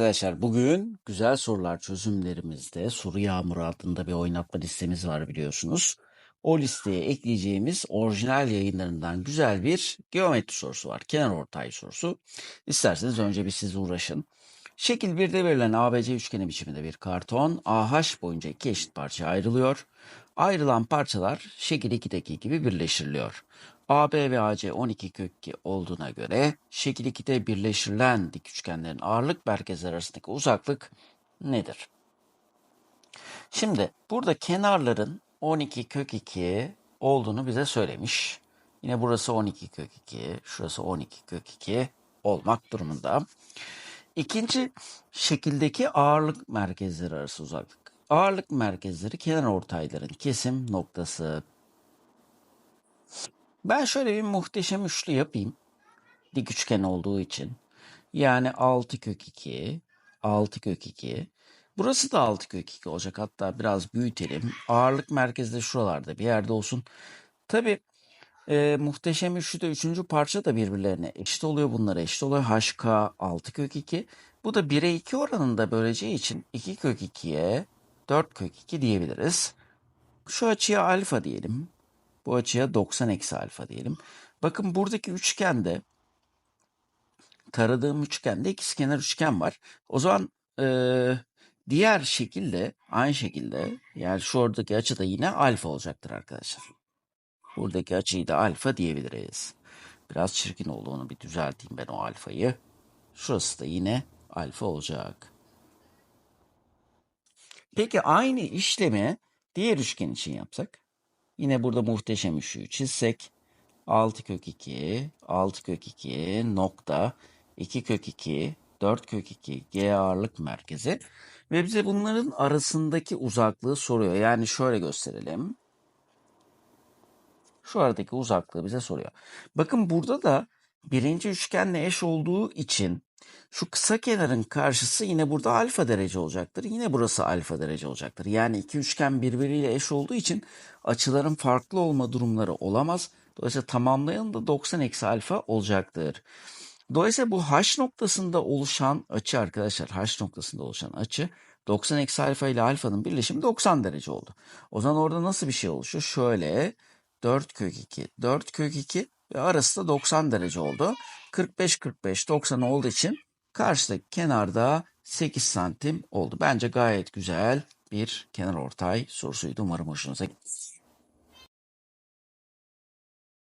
Arkadaşlar bugün güzel sorular çözümlerimizde soru yağmuru adında bir oynatma listemiz var biliyorsunuz. O listeye ekleyeceğimiz orijinal yayınlarından güzel bir geometri sorusu var. Kenar ortay sorusu. İsterseniz önce bir siz uğraşın. Şekil 1'de verilen ABC üçgeni biçiminde bir karton AH boyunca iki eşit parçaya ayrılıyor. Ayrılan parçalar şekil 2'deki gibi birleştiriliyor. AB ve AC 12 kök 2 olduğuna göre şekil 2'de birleştirilen dik üçgenlerin ağırlık merkezleri arasındaki uzaklık nedir? Şimdi burada kenarların 12 kök 2 olduğunu bize söylemiş. Yine burası 12 kök 2, şurası 12 kök 2 olmak durumunda. İkinci şekildeki ağırlık merkezleri arası uzaklık. Ağırlık merkezleri kenar ortayların kesim noktası. Ben şöyle bir muhteşem üçlü yapayım. Dik üçgen olduğu için. Yani 6 kök 2, 6 kök 2. Burası da 6 kök 2 olacak. Hatta biraz büyütelim. Ağırlık merkezi de şuralarda bir yerde olsun. Tabi e, muhteşem üçlüde üçüncü parça da birbirlerine eşit oluyor. Bunlara eşit oluyor. HK 6 kök 2. Bu da 1'e 2 oranında böleceği için 2 kök 2'ye 4 kök 2 diyebiliriz. Şu açıya alfa diyelim. Bu açıya 90 eksi alfa diyelim. Bakın buradaki üçgende taradığım üçgende ikizkenar üçgen var. O zaman e, diğer şekilde aynı şekilde yani şu oradaki açı da yine alfa olacaktır arkadaşlar. Buradaki açıyı da alfa diyebiliriz. Biraz çirkin oldu onu bir düzelteyim ben o alfayı. Şurası da yine alfa olacak. Peki aynı işlemi diğer üçgen için yapsak. Yine burada muhteşem üçlüyü çizsek. 6 kök 2, 6 kök 2 nokta 2 kök 2, 4 kök 2 G ağırlık merkezi. Ve bize bunların arasındaki uzaklığı soruyor. Yani şöyle gösterelim. Şu aradaki uzaklığı bize soruyor. Bakın burada da birinci üçgenle eş olduğu için şu kısa kenarın karşısı yine burada alfa derece olacaktır. Yine burası alfa derece olacaktır. Yani iki üçgen birbiriyle eş olduğu için açıların farklı olma durumları olamaz. Dolayısıyla tamamlayan da 90 eksi alfa olacaktır. Dolayısıyla bu h noktasında oluşan açı arkadaşlar h noktasında oluşan açı 90 eksi alfa ile alfanın birleşimi 90 derece oldu. O zaman orada nasıl bir şey oluşuyor? Şöyle 4 kök 2, 4 kök 2 ve arası da 90 derece oldu. 45 45 90 olduğu için karşıdaki kenarda 8 santim oldu. Bence gayet güzel bir kenar ortay sorusuydu. Umarım hoşunuza gitti.